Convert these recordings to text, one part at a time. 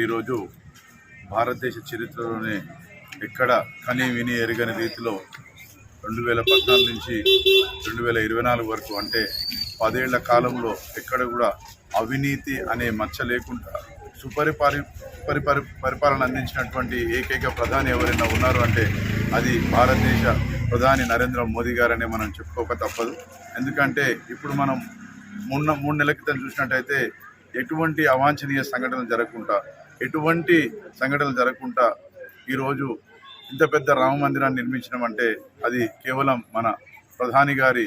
ఈరోజు భారతదేశ చరిత్రలోనే ఎక్కడ కని విని ఎరగని రీతిలో రెండు వేల పద్నాలుగు నుంచి రెండు వేల ఇరవై నాలుగు వరకు అంటే పదేళ్ళ కాలంలో ఎక్కడ కూడా అవినీతి అనే మచ్చ లేకుండా సుపరిపాలి పరిపరి పరిపాలన అందించినటువంటి ఏకైక ప్రధాని ఎవరైనా ఉన్నారు అంటే అది భారతదేశ ప్రధాని నరేంద్ర మోదీ గారనే మనం చెప్పుకోక తప్పదు. ఎందుకంటే ఇప్పుడు మనం మొన్న మూడు నెలల క్రితం చూసినట్టయితే ఎటువంటి అవాంఛనీయ సంఘటనలు జరగకుండా ఎటువంటి సంఘటనలు జరగకుండా ఈరోజు ఇంత పెద్ద రామ మందిరాన్ని నిర్మించడం అంటే అది కేవలం మన ప్రధాని గారి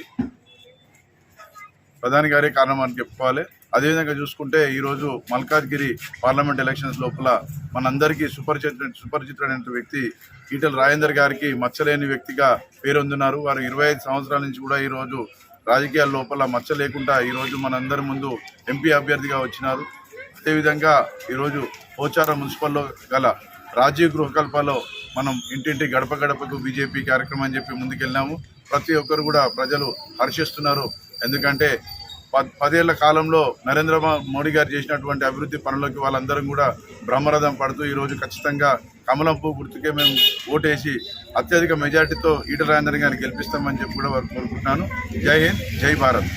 ప్రధాని గారే కారణం అని చెప్పుకోవాలి. అదేవిధంగా చూసుకుంటే ఈరోజు మల్కాజ్గిరి పార్లమెంట్ ఎలక్షన్స్ లోపల మనందరికీ సుపరిచిత సుపరిచితుడైన వ్యక్తి ఈటల రాజేందర్ గారికి మచ్చలేని వ్యక్తిగా పేరొందున్నారు. వారు ఇరవై ఐదు సంవత్సరాల నుంచి కూడా ఈరోజు రాజకీయాల లోపల మచ్చ లేకుండా ఈరోజు మనందరి ముందు ఎంపీ అభ్యర్థిగా వచ్చినారు. అదేవిధంగా ఈరోజు పోచారం మున్సిపల్లో గల రాజీవ్ గృహకల్పలో మనం ఇంటింటి గడప గడపకు బీజేపీ కార్యక్రమం అని చెప్పి ముందుకెళ్ళాము ప్రతి ఒక్కరు కూడా ప్రజలు హర్షిస్తున్నారు. ఎందుకంటే పదేళ్ళ కాలంలో నరేంద్ర మోడీ గారు చేసినటువంటి అభివృద్ధి పనులకి వాళ్ళందరం కూడా బ్రహ్మరథం పడుతూ ఈరోజు ఖచ్చితంగా కమలం పువ్వు గుర్తుకే మేము ఓటేసి అత్యధిక మెజార్టీతో ఈటల రాజేంద్ర గారిని గెలిపిస్తామని చెప్పి కూడా వారు కోరుకుంటున్నాను. జై హింద్ జై భారత్.